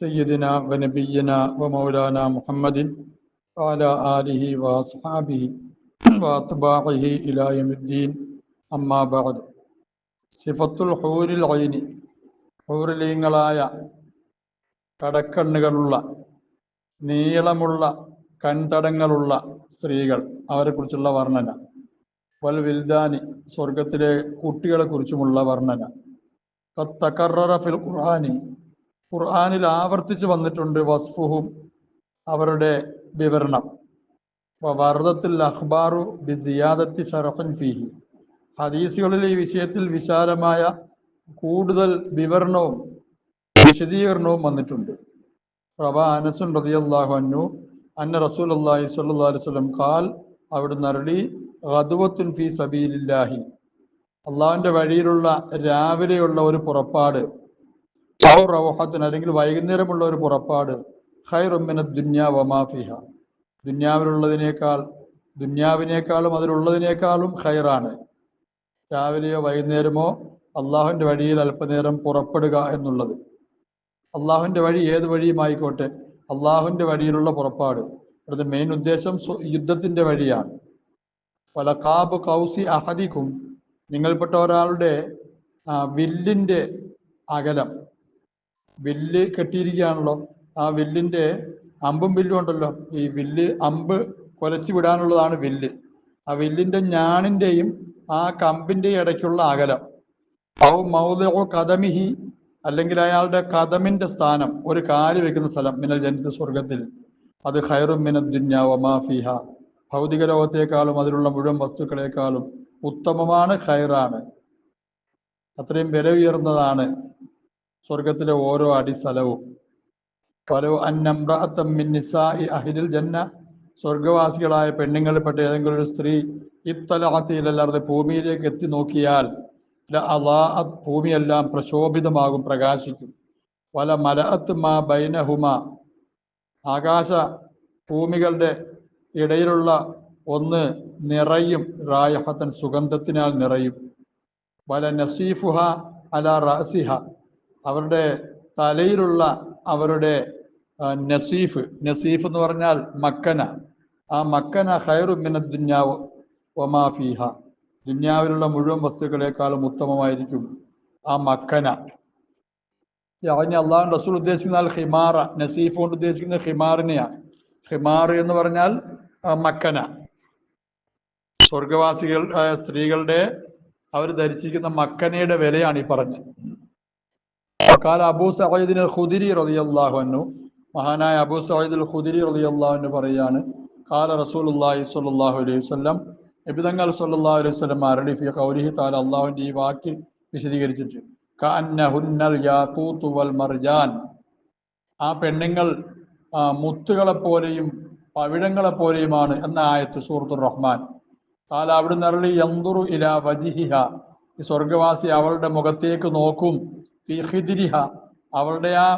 സയ്യിദിന വനബിയ്യന വ മൗലാന മുഹമ്മദിൻ വാല ആലിഹി വാസ്ഹാബിഹി വാത്ബാഹി ഇലായമുദ്ദീൻ അമ്മാബാദ് സിഫത്തുൽ ഹൂരിൽ ഐനി ഹൂറിലീങ്ങളായ കടക്കണ്ണുകളുള്ള നീളമുള്ള കൺതടങ്ങളുള്ള സ്ത്രീകൾ അവരെക്കുറിച്ചുള്ള വർണന. വൽ വിൽദാനി സ്വർഗത്തിലെ കുട്ടികളെക്കുറിച്ചുമുള്ള വർണന. ഫിൽ ഖുർആാനി ഖുർആാനിൽ ആവർത്തിച്ച് വന്നിട്ടുണ്ട് വസ്ഫുഹും അവരുടെ വിവരണം. വർദ്ധത്തിൽ അഖ്ബാറു ബി സിയാദത്തി ഷറഫൻ ഫീഹി. ഹദീസുകളിൽ ഈ വിഷയത്തിൽ വിശാലമായ കൂടുതൽ വിവരണവും വിശദീകരണവും വന്നിട്ടുണ്ട്. പ്രഭ അനസുൻ റളിയല്ലാഹു അന്നു അന്ന റസൂൽ അള്ളാഹി അലൈഹി വസല്ലം ഖാൽ അവിടുന്ന് അരളി ഗദവത്തുൻ ഫി സബീലില്ലാഹി. അള്ളാഹുവിന്റെ വഴിയിലുള്ള രാവിലെയുള്ള ഒരു പുറപ്പാട് ഔ അല്ലെങ്കിൽ വൈകുന്നേരമുള്ള ഒരു പുറപ്പാട്. ഖൈറും മിന ദുന്യാ ദുന്യാവിലുള്ളതിനേക്കാൾ ദുന്യാവിനേക്കാളും അതിലുള്ളതിനേക്കാളും ഹൈറാണ് രാവിലെയോ വൈകുന്നേരമോ അള്ളാഹുവിന്റെ വഴിയിൽ അല്പനേരം പുറപ്പെടുക എന്നുള്ളത്. അള്ളാഹുവിന്റെ വഴി ഏത് വഴിയുമായിക്കോട്ടെ അള്ളാഹുവിന്റെ വഴിയിലുള്ള പുറപ്പാട്. ഇവിടുത്തെ മെയിൻ ഉദ്ദേശം യുദ്ധത്തിന്റെ വഴിയാണ്. പല കാബ് കൗസി അഹദിക്കും നിങ്ങൾപ്പെട്ട ഒരാളുടെ വില്ലിന്റെ അകലം. വില്ല് കെട്ടിയിരിക്കുകയാണല്ലോ. ആ വില്ലിന്റെ അമ്പും വില്ലും ഉണ്ടല്ലോ. ഈ വില്ല് അമ്പ് കൊലച്ചു വിടാനുള്ളതാണ് വില്ല്. ആ വില്ലിന്റെ ഞാണിന്റെയും ആ കമ്പിന്റെ ഇടയ്ക്കുള്ള അകലം. ഔ മൗദഉ കഥമിഹി അല്ലെങ്കിൽ അയാളുടെ കഥമിന്റെ സ്ഥാനം ഒരു കാൽ വെക്കുന്ന സ്ഥലം മിനൽ ജനിത സ്വർഗത്തിൽ അത് ഖൈറും മിന ദുന്യാവ വമാ ഫിഹ. ഭൗതിക ലോകത്തെക്കാളും അതിലുള്ള മുഴുവൻ വസ്തുക്കളെക്കാളും ഉത്തമമാണ് ഖൈറാണ്. അത്രയും വില ഉയർന്നതാണ് സ്വർഗത്തിലെ ഓരോ അടി സ്ഥലവും ഫലോ മിൻ ജന്ന. സ്വർഗവാസികളായ പെണ്ണുങ്ങളിൽപ്പെട്ട ഏതെങ്കിലും ഒരു സ്ത്രീ ഇത്തലാത്തിയിലല്ലാതെ ഭൂമിയിലേക്ക് എത്തി നോക്കിയാൽ ഭൂമിയെല്ലാം പ്രശോഭിതമാകും പ്രകാശിക്കും. വല മലഅത്ത് മാ ബൈനഹുമ. ആകാശ ഭൂമികളുടെ ഇടയിലുള്ള ഒന്ന് നിറയും റായഹത്തൻ സുഗന്ധത്തിനാൽ നിറയും. വല നസീഫുഹ അല റസിഹ. അവരുടെ തലയിലുള്ള അവരുടെ നസീഫ് നസീഫ് എന്ന് പറഞ്ഞാൽ മക്കന. ആ മക്കന ഖൈറു മിന ദുന്യാവ് ഒമാ ഫീഹ. ദുന്യാവിലുള്ള മുഴുവൻ വസ്തുക്കളെക്കാളും ഉത്തമമായിരിക്കും ആ മക്കന. അതിന് അള്ളാഹു റസൂൽ ഉദ്ദേശിക്കുന്ന ഹിമാറ നസീഫ് കൊണ്ട് ഉദ്ദേശിക്കുന്നത് ഹിമാറിനെയാണ് ഹിമാർ എന്ന് പറഞ്ഞാൽ മക്കന. സ്വർഗവാസികൾ സ്ത്രീകളുടെ അവർ ധരിച്ചിരിക്കുന്ന മക്കനയുടെ വിലയാണ് ഈ പറഞ്ഞത്. കാല അബൂ അൽ ഖുദിരി റളിയല്ലാഹു അൻഹു മഹാനായ അബൂ സഹീദ് ഖുദിരി റളിയല്ലാഹു അൻഹു പറയാണ് കാല റസൂലുള്ളാഹി സ്വല്ലല്ലാഹു അലൈഹി വസല്ലം നബിതങ്ങൾ സ്വല്ലല്ലാഹു അലൈഹി വസല്ലം അരളി ഫി ഖൗലിഹി തആല അല്ലാഹുവിന്റെ ഈ വാക്ക് വിശദീകരിച്ചിട്ട് കഅന്നഹുന്നൽ യാഖൂത്തു വൽ മർജാൻ ആ പെണ്ണുങ്ങൾ മുത്തുകളെ പോലെയും പവിഴങ്ങളെ പോലെയുമാണ് എന്ന ആയത്ത് സൂറത്തുർ റഹ്മാൻ. കാല അവിടുന്ന് അരളി യന്തുറു ഇലാ വജിഹിഹ ഈ സ്വർഗവാസി അവളുടെ മുഖത്തേക്ക് നോക്കും. ഫി ഖിദിരിഹ അവളുടെ ആ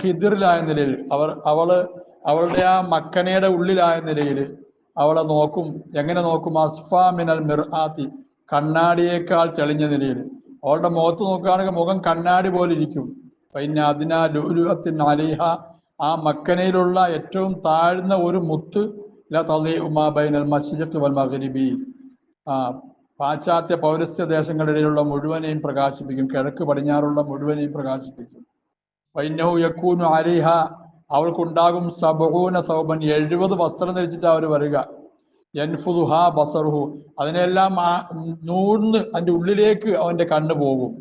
ഹിദിറിലായ നിലയിൽ അവർ അവൾ അവളുടെ ആ മക്കനയുടെ ഉള്ളിലായ നിലയിൽ അവളെ നോക്കും. എങ്ങനെ നോക്കും? അസ്ഫാ മിനൽ മിർആത്തി കണ്ണാടിയേക്കാൾ തെളിഞ്ഞ നിലയിൽ. അവളുടെ മുഖത്ത് നോക്കുകയാണെങ്കിൽ മുഖം കണ്ണാടി പോലെ ഇരിക്കും. പിന്നെ അതിനാ ലുലുഅത്തിൻ അലിഹ ആ മക്കനയിലുള്ള ഏറ്റവും താഴ്ന്ന ഒരു മുത്ത് ല തലി ഉമാ ബൈനൽ മസ്ജിദ് വൽ ആ പാശ്ചാത്യ പൗരസ്ത്യ ദേശങ്ങളിലുള്ള മുഴുവനെയും പ്രകാശിപ്പിക്കും. കിഴക്ക് പടിഞ്ഞാറുള്ള മുഴുവനെയും പ്രകാശിപ്പിക്കും. വൈനഹു യക്കൂനു അരിഹ അവൾക്കുണ്ടാകും സബഹൂന സൗബൻ. എഴുപത് വസ്ത്രം ധരിച്ചിട്ട് അവർ വരിക. എൻഫുദുഹ ബസർഹു അതിനെല്ലാം നൂർന്ന് അതിന്റെ ഉള്ളിലേക്ക് അവന്റെ കണ്ണ് പോകും.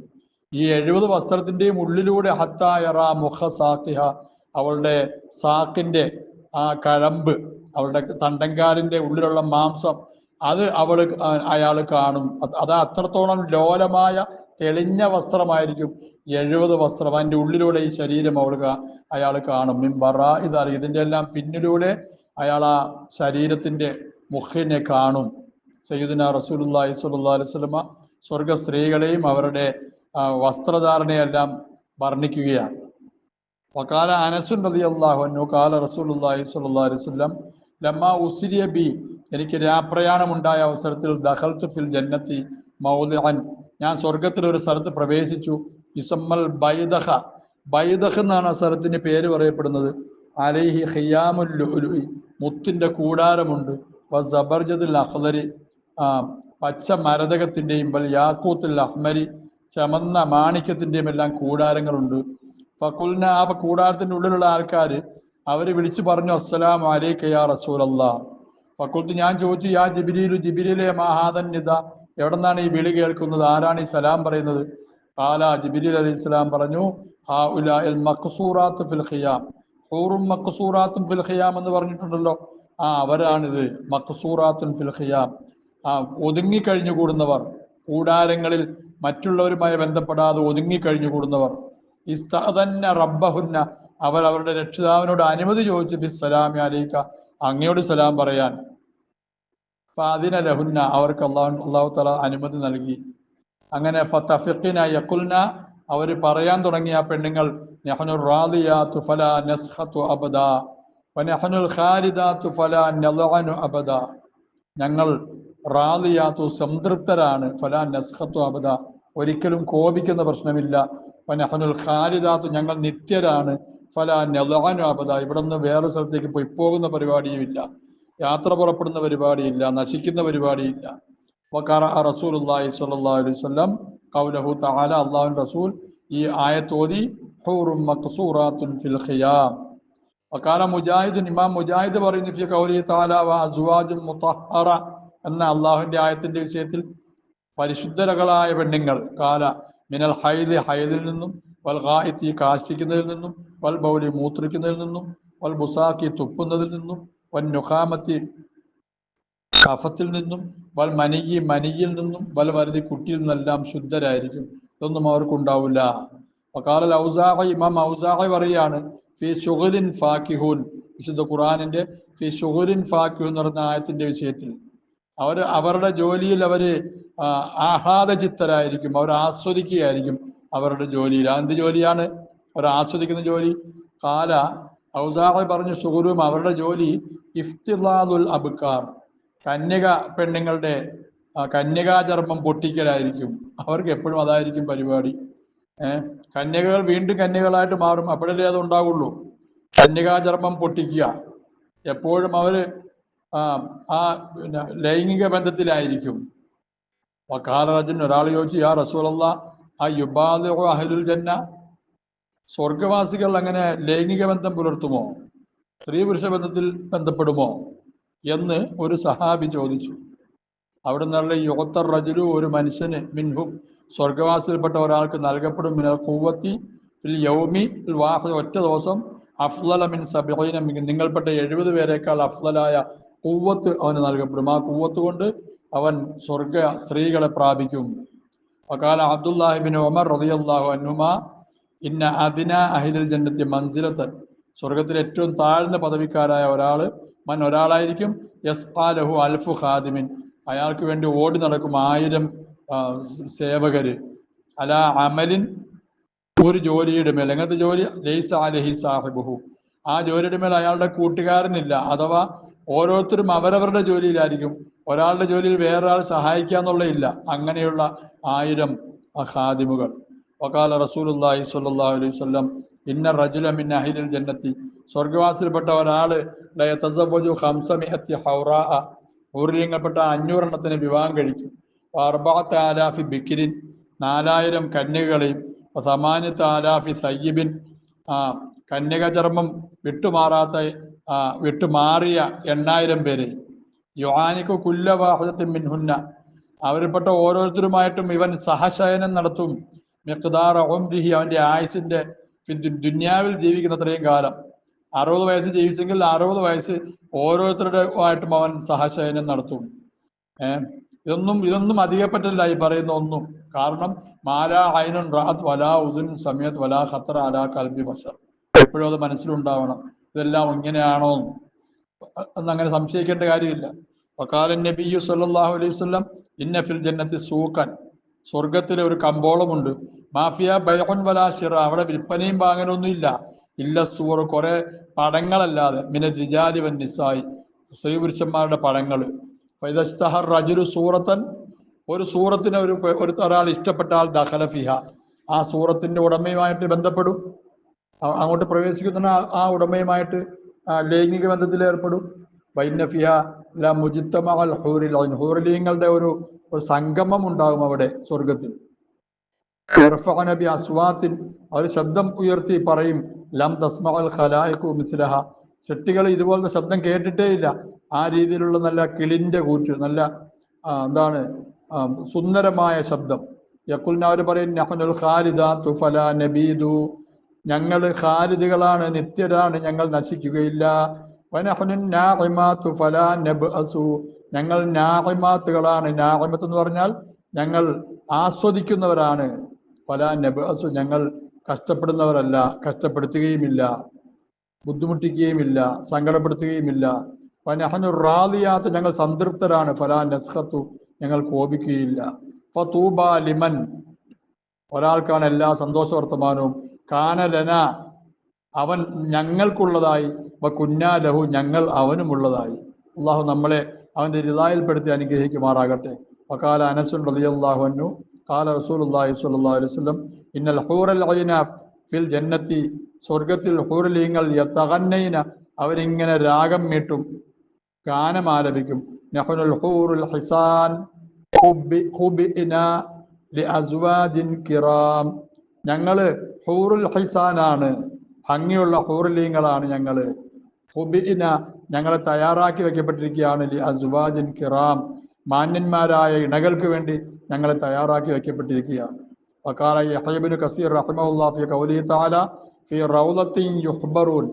ഈ എഴുപത് വസ്ത്രത്തിന്റെയും ഉള്ളിലൂടെ ഹത്തായറ മുഖ സാക്കിഹ അവളുടെ സാക്കിന്റെ ആ കഴമ്പ് അവളുടെ തണ്ടങ്കാലിന്റെ ഉള്ളിലുള്ള മാംസം അത് അവൾ അയാൾ കാണും. അത് അത് അത്രത്തോളം ലോലമായ തെളിഞ്ഞ വസ്ത്രമായിരിക്കും. എഴുപത് വസ്ത്രം. അതിന്റെ ഉള്ളിലൂടെ ഈ ശരീരം അവൾ അയാൾ കാണും. മിംബറ ഇതാണ് ഇതിന്റെ എല്ലാം പിന്നിലൂടെ അയാൾ ആ ശരീരത്തിന്റെ മുഖിനെ കാണും. സയ്യിദിന റസൂലുള്ളാഹി സ്വല്ലല്ലാഹു അലൈഹി വസല്ലമ സ്വർഗ സ്ത്രീകളെയും അവരുടെ വസ്ത്രധാരണയെല്ലാം വർണിക്കുകയാണ്. വക്കാല അനസുൻ റളിയല്ലാഹു അൻഹു കാല റസൂലുള്ളാഹി സ്വല്ലല്ലാഹു അലൈഹി വസല്ലം ലമ്മ ഉസ്രിയ ബി എനിക്ക് രാപ്രയാണമുണ്ടായ അവസരത്തിൽ ദഖൽതു ഫിൽ ജന്നത്തി മൗലിഅൻ. ഞാൻ സ്വർഗത്തിൽ ഒരു സ്ഥലത്ത് പ്രവേശിച്ചു. ഇസമ്മൽ ബൈദഹ. ബൈദഹ എന്നാണ് ആ സ്ഥലത്തിന്റെ പേര് പറയപ്പെടുന്നത്. അലൈഹി ഖിയാമുൽ മുത്തിന്റെ കൂടാരമുണ്ട്. സബർജദുൽ അഹ്ലരി പച്ച മരതകത്തിന്റെയും വൽ യാക്കൂത്തുൽ അഹ്മരി. ചമന്ന മാണിക്യത്തിന്റെയും എല്ലാം കൂടാരങ്ങളുണ്ട്. ഫക്കുലിന ആ കൂടാരത്തിന്റെ ഉള്ളിലുള്ള ആൾക്കാർ അവർ വിളിച്ചു പറഞ്ഞു അസ്സലാം അലൈക്കയാ റസൂലല്ലാ. ഫക്കുൽത്ത് ഞാൻ ചോദിച്ചു യാ ജിബിരിയിലു ജിബിരിലെ മഹാദൻ നിത എവിടെ നിന്നാണ് ഈ വിളി കേൾക്കുന്നത്? ആരാണ് ഈ സലാം പറയുന്നത്? കാല ജിബിരി അലി ഇസ്ലാം പറഞ്ഞു ഹാ ഉല മക്സൂറാത്ത് ഫിൽ ഫിൽ എന്ന് പറഞ്ഞിട്ടുണ്ടല്ലോ. ആ അവരാണിത്. മക്സൂറാത്തുൻ ഫിൽ ഖിയാം. ആ ഒതുങ്ങിക്കഴിഞ്ഞു കൂടുന്നവർ കൂടാരങ്ങളിൽ മറ്റുള്ളവരുമായി ബന്ധപ്പെടാതെ ഒതുങ്ങിക്കഴിഞ്ഞു കൂടുന്നവർ ഇസ്തന്നെ റബ്ബഹുന്ന അവർ അവരുടെ രക്ഷിതാവിനോട് അനുമതി ചോദിച്ചു ബിസ്സലാമി അലൈക്ക അങ്ങയോട് സലാം പറയാൻ. ഫാദിന ലഹുന്ന അവർക്ക് അള്ളാഹു അള്ളാഹു തല അനുമതി നൽകി. അങ്ങനെ ഫത്തഫിഖിന യക്കുൽന അവർ പറയാൻ തുടങ്ങിയ പെണ്ണുങ്ങൾ നെഹനുൽ റാദിയാത്തു തുഫല നെസ്ഹത്തു അബദ വനഹനുൽ ഖാരിദ തുഫല നളഅനു അബദ. ഞങ്ങൾ റാദിയാത്തു സംതൃപ്തരാണ് ഫല നെസ്ഹത്തു അബദ. ഒരിക്കലും കോപിക്കുന്ന പ്രശ്നമില്ല. വനഹനുൽ ഖാരിദാത്തു ഞങ്ങൾ നിത്യരാണ്. ഫല അബദ. ഇവിടെ നിന്ന് വേറെ സ്ഥലത്തേക്ക് പോയി പോകുന്ന പരിപാടിയുമില്ല യാത്ര പുറപ്പെടുന്ന പരിപാടിയില്ല നശിക്കുന്ന പരിപാടിയില്ല വക്കാറ റസൂലുള്ളാഹി അള്ളാഹി അലൈഹി വസല്ലം ഖൗലഹു തആല അല്ലാഹു റസൂൽ ഈ ആയത്ത് ഓതി ഹൂറും മഖ്സൂറാത്തുൻ ഫിൽ ഖിയാം. വക്കാല മുജാഹിദ് ഇമാം മുജാഹിദ് പറയുന്നു ഫി ഖൗലി തആല വ അസ്വാജുൽ മുത്തഹറ എന്ന അള്ളാഹുവിന്റെ ആയത്തിന്റെ വിഷയത്തിൽ പരിശുദ്ധരകളായ പെണ്ണുങ്ങൾ കാല മിനൽ ഹൈദ് ഹൈദിൽ നിന്നും വൽ ഗായിത്തി കാഷ്ടിക്കുന്നതിൽ നിന്നും വൽ ബൗലി മൂത്രിക്കുന്നതിൽ നിന്നും വൽ ബുസാക്കി തുപ്പുന്നതിൽ നിന്നും വൻ നുഖാമത്തി കഫത്തിൽ നിന്നും വൽ മനിയി മനിയിൽ നിന്നും വൽ വരുതി കുട്ടിയിൽ നിന്നെല്ലാം ശുദ്ധരായിരിക്കും. ഇതൊന്നും അവർക്കുണ്ടാവില്ല വക്കാലൽ ഔസാഹ ഇമാം ഔസാഹ പറയാണ് ഫി ഷുഗലിൻ ഫാക്കിഹുൻ വിശുദ്ധ ഖുറാനിന്റെ ഫി ഷുഗലിൻ ഫാക്കിഹു എന്ന് പറഞ്ഞ ആയത്തിന്റെ വിഷയത്തിൽ. അവർ അവരുടെ ജോലിയിൽ അവർ ആഹ്ലാദചിത്തരായിരിക്കും അവർ ആസ്വദിക്കുകയായിരിക്കും. അവരുടെ ജോലിയിൽ എന്ത് ജോലിയാണ്? അവർ ആസ്വദിക്കുന്ന ജോലി. കാല ഔസാഹ പറഞ്ഞ ഷുഗുരും അവരുടെ ജോലി ഇഫ്തിലാദുൽ അബുക്കാർ കന്യക പെണ്ണുങ്ങളുടെ കന്യകാചർമ്മം പൊട്ടിക്കലായിരിക്കും. അവർക്ക് എപ്പോഴും അതായിരിക്കും പരിപാടി. ഏഹ് കന്യകകൾ വീണ്ടും കന്യകളായിട്ട് മാറും. അപ്പോഴല്ലേ അത് ഉണ്ടാവുള്ളൂ. കന്യകാചർമ്മം പൊട്ടിക്കുക. എപ്പോഴും അവർ ആ ലൈംഗിക ബന്ധത്തിലായിരിക്കും. വക്കാലറജൻ ഒരാൾ ചോദിച്ചു യാ റസൂലല്ല ആ യുബാദോ അഹലുൽ ജന്ന സ്വർഗവാസികൾ അങ്ങനെ ലൈംഗിക ബന്ധം പുലർത്തുമോ? സ്ത്രീ പുരുഷ ബന്ധത്തിൽ ബന്ധപ്പെടുമോ? എന്ന് ഒരു സഹാബി ചോദിച്ചു. അവിടെ നിന്നുള്ള യുഗത്തർ റജുലു ഒരു മനുഷ്യന് മിൻഹും സ്വർഗവാസിയിൽപ്പെട്ട ഒരാൾക്ക് നൽകപ്പെടും മിനൽ കൂവത്തി യൗമി വാഹ ഒറ്റ ദിവസം അഫ്ലല മിൻ സബീന നിങ്ങൾപ്പെട്ട എഴുപത് പേരെക്കാൾ അഫ്ലലായ കൂവത്ത് അവന് നൽകപ്പെടും. ആ കൂവത്ത് കൊണ്ട് അവൻ സ്വർഗ സ്ത്രീകളെ പ്രാപിക്കും. വകാല അബ്ദുല്ലാഹിബിൻ ഉമർ റളിയല്ലാഹു അൻഹുമാ ഇന്ന അതിന അഹിദുൽ ജന്നത്തി മൻസിലത്തൻ. സ്വർഗത്തിൽ ഏറ്റവും താഴ്ന്ന പദവിക്കാരായ ഒരാൾ മൻ ഒരാളായിരിക്കും യസ്പാലഹു അൽഫു ഖാദിമിൻ. അയാൾക്ക് വേണ്ടി ഓടി നടക്കും ആയിരം സേവകർ അല അമലിൻ ഒരു ജോലിയുടെ മേൽ എങ്ങനത്തെ ജോലി? ലൈസ അലഹി സാഹിബുഹു. ആ ജോലിയുടെ മേൽ അയാളുടെ കൂട്ടുകാരനില്ല അഥവാ ഓരോരുത്തരും അവരവരുടെ ജോലിയിലായിരിക്കും. ഒരാളുടെ ജോലിയിൽ വേറൊരാൾ സഹായിക്കാന്നുള്ള ഇല്ല അങ്ങനെയുള്ള ആയിരം ഖാദിമുകൾ വക്കാല റസൂലുള്ളാഹി സ്വല്ലല്ലാഹു അലൈഹി ഇന്ന റജുല മിൻ അഹിലിൽ ജന്നത്തി. സ്വർഗവാസിൽപ്പെട്ട ഒരാൾ ഊർലിംഗപ്പെട്ട അഞ്ഞൂറെണ്ണത്തിന് വിവാഹം കഴിക്കും. അർബാത്ത് ആലാഫി ബിക്കിരിൻ നാലായിരം കന്യകകളെയും സമാനത്ത് ആലാഫി സയ്യിബിൻ. ആ കന്യകചർമ്മം വിട്ടുമാറാത്ത വിട്ടുമാറിയ എണ്ണായിരം പേരെ. യുഹാനിക്കു കുല്ലവാഹത്തിൻ മിൻഹുന്ന. അവരിൽപ്പെട്ട ഓരോരുത്തരുമായിട്ടും ഇവൻ സഹശയനം നടത്തും. മിഖ്ദാർ ഒംരിഹി അവന്റെ ആയുസിന്റെ ദു- ദുന്യാവിൽ ജീവിക്കുന്ന അത്രയും കാലം. അറുപത് വയസ്സ് ജീവിച്ചെങ്കിൽ അറുപത് വയസ്സ് ഓരോരുത്തരുടെ ആയിട്ടും അവൻ സഹശയനം നടത്തും. ഇതൊന്നും ഇതൊന്നും അധികപ്പറ്റല്ല ഈ പറയുന്ന ഒന്നും. കാരണം മാലാ ഹൈനൻ റാത്ത് വലാ ഉദുൻ സമയത്ത് വലാ ഖത്തർ അലാ കൽബി ബഷർ. എപ്പോഴും അത് മനസ്സിലുണ്ടാവണം. ഇതെല്ലാം ഇങ്ങനെയാണോ എന്നങ്ങനെ സംശയിക്കേണ്ട കാര്യമില്ല. വക്കാലൻ നബിയു സല്ലാഹു അലൈഹി വസല്ലം ഇന്ന ഫിൽ ജന്നത്തി സൂക്കൻ സ്വർഗത്തിലെ ഒരു കമ്പോളമുണ്ട്. മാഫിയ ബൈഹുൻ വലാശിറ അവിടെ വിൽപ്പനയും വാങ്ങലൊന്നും ഇല്ല. ഇല്ല സൂർ കുറെ പടങ്ങളല്ലാതെ മിന റിജാലി നിസായി സ്ത്രീ പുരുഷന്മാരുടെ പടങ്ങൾ ഫൈദസ്തഹർ റജുരു സൂറത്തൻ ഒരു സൂറത്തിന് ഒരു ഒരു ഒരാൾ ഇഷ്ടപ്പെട്ടാൽ ദഖല ഫിഹ. ആ സൂറത്തിന്റെ ഉടമയുമായിട്ട് ബന്ധപ്പെടും. അങ്ങോട്ട് പ്രവേശിക്കുന്ന ആ- ഉടമയുമായിട്ട് ലൈംഗിക ബന്ധത്തിൽ ഏർപ്പെടും. വൈനഫിയ ല മുജിത്തമൽ ഹൂറിലീങ്ങളുടെ ഒരു ഒരു സംഗമം ഉണ്ടാകും അവിടെ സ്വർഗത്തിൽ ഇർഫഅന ബി അസ്വാത്തിൻ അവർ ശബ്ദം ഉയർത്തി പറയും ലം തസ്മഅൽ ഖലായിഖു മിസ്ലഹ. ചെട്ടികൾ ഇതുപോലത്തെ ശബ്ദം കേട്ടിട്ടേ ഇല്ല. ആ രീതിയിലുള്ള നല്ല കിളിന്റെ കൂറ്റ് നല്ല എന്താണ് സുന്ദരമായ ശബ്ദം. യക്കുലിന് അവർ പറയും തുഫല നബീദു ഞങ്ങൾ ഖാലിദുകളാണ് നിത്യരാണ് ഞങ്ങൾ നശിക്കുകയില്ല. ഞങ്ങൾ നാഇമാത്തുകളാണ്. നാഇമത്ത് എന്ന് പറഞ്ഞാൽ ഞങ്ങൾ ആസ്വദിക്കുന്നവരാണ്. ഫലാ നബസു ഞങ്ങൾ കഷ്ടപ്പെടുന്നവരല്ല. കഷ്ടപ്പെടുത്തുകയുമില്ല. ബുദ്ധിമുട്ടിക്കുകയുമില്ല. സങ്കടപ്പെടുത്തുകയുമില്ല. റാലിയാത്ത് ഞങ്ങൾ സംതൃപ്തരാണ്. ഫലാ നസ്ഹത്തു ഞങ്ങൾ കോപിക്കുകയില്ല. ഫതൂബ ലിമൻ. ഒരാൾക്കാണ് എല്ലാ സന്തോഷ വർത്തമാനവും കാനലന. അവൻ ഞങ്ങൾക്കുള്ളതായി. വ കുന്നാ ലഹു ഞങ്ങൾ അവനുമുള്ളതായി. അള്ളാഹു നമ്മളെ അവന്റെ രിതായിൽപ്പെടുത്തി അനുഗ്രഹിക്കുമാറാകട്ടെ. വക്കാല അനസുൻ റളിയല്ലാഹു അന്നു കാല റസൂൽ അള്ളാഹി വസല്ലം ഇന്നൽ ഹൂറൽ അയിന ഫിൽ ജന്നത്തി. സ്വർഗത്തിൽ ഹൂറലീങ്ങൾ യത്തകന്നയിന അവരിങ്ങനെ രാഗം മീട്ടും ഗാനം ആലപിക്കും. നഹ്നുൽ ഹൂറുൽ ഹിസാൻ ഹുബി ലി അസ്വാജിൻ കിറാം. ഞങ്ങൾ ഹൂറുൽ ഹൈസാനാണ്. ഭംഗിയുള്ള ഹൂറുലീങ്ങളാണ് ഞങ്ങൾ. ഹുബിഇന ഞങ്ങളെ തയ്യാറാക്കി വെക്കപ്പെട്ടിരിക്കുകയാണ്. ലി അസ്വാജിൻ കിറാം. മാന്യന്മാരായ ഇണകൾക്ക് വേണ്ടി ഞങ്ങളെ തയ്യാറാക്കി വെക്കപ്പെട്ടിരിക്കുകയാണ്. വക്കാല കസീർ റഹ്മുല്ലാഫി കൗലി താല ഫി റൗലത്തിൻ യുഹ്ബറൂൻ.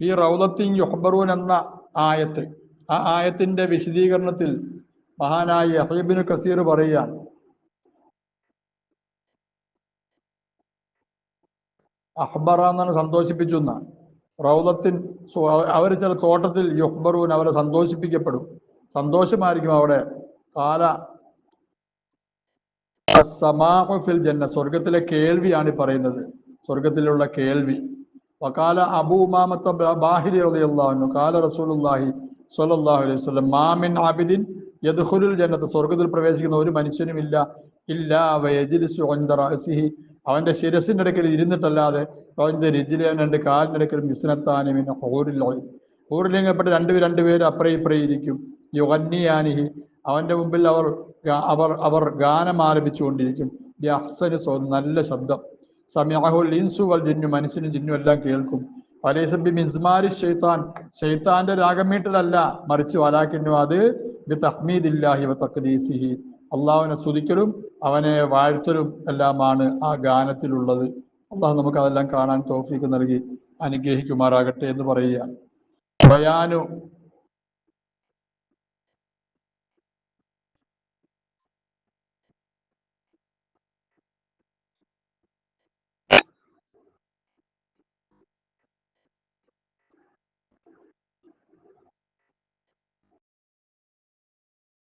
ഫി റൗലത്തിൻ യുഹ്ബറൂൻ എന്ന ആയത്ത് ആ ആയത്തിന്റെ വിശദീകരണത്തിൽ മഹാനായ യഹൈബിൻ കസീർ പറയുകയാണ്. അഹ്ബറ എന്നാണ് സന്തോഷിപ്പിച്ചു എന്നാണ് റൗലത്തിൻ അവർ ചില തോട്ടത്തിൽ യുഹ്ബറൂൻ അവരെ സന്തോഷിപ്പിക്കപ്പെടും. സന്തോഷമായിരിക്കും അവിടെ. കാല സമാഹുഫിൽ ജന്ന സ്വർഗത്തിലെ കേൾവിയാണ് പറയുന്നത്. സ്വർഗത്തിലുള്ള കേൾവി. വകാല അബൂ ഉമാമത്ത ബാഹിരി റളിയല്ലാഹു കാല റസൂലുള്ളാഹി സ്വല്ലല്ലാഹു അലൈഹി വസല്ലം മാമിൻ ആബിദിൻ യദ്ഖുലുൽ ജന്നത്ത് സ്വർഗത്തിൽ പ്രവേശിക്കുന്ന ഒരു മനുഷ്യനുമില്ല. ഇല്ലാ വയജ്ലിസു റഅസിഹി അവന്റെ ശിരസിന്റെ ഇടയ്ക്കിൽ ഇരുന്നിട്ടല്ലാതെ അവന്റെ രിജിലെ രണ്ട് കാലിന്റെ ഇടയ്ക്കിൽ മിസ്നത്താനും പിന്നെ ഹോറിലോയി ഹോറിലിങ്ങപ്പെട്ട് രണ്ടു രണ്ടുപേരും അപ്പറേ ഇപ്പറേ ഇരിക്കും. യുഗന്നിയാനിഹി അവന്റെ മുമ്പിൽ അവർ അവർ അവർ ഗാനം ആലപിച്ചുകൊണ്ടിരിക്കും. അഹ്സന് സ്വ നല്ല ശബ്ദം. സമയാഹുൽ ഇൻസു വൽ ജിന്നു മനുഷ്യനും ജിന്നു എല്ലാം കേൾക്കും. വലൈസബി മിസ്മാരി ഷെയ്ത്താൻ ഷെയ്ത്താന്റെ രാഗമീട്ടലല്ല മറിച്ച് വലാക്കിന്നു. അത് ബി തഹ്മീദില്ലാഹി വ തഖ്ദീസിഹി. അള്ളാഹുവിനെ സ്തുതിക്കലും അവനെ വാഴ്ത്തലും എല്ലാമാണ് ആ ഗാനത്തിലുള്ളത്. അള്ളാഹു നമുക്ക് അതെല്ലാം കാണാൻ തോഫീക്ക് നൽകി അനുഗ്രഹിക്കുമാറാകട്ടെ എന്ന് പറയുക. ബയാനു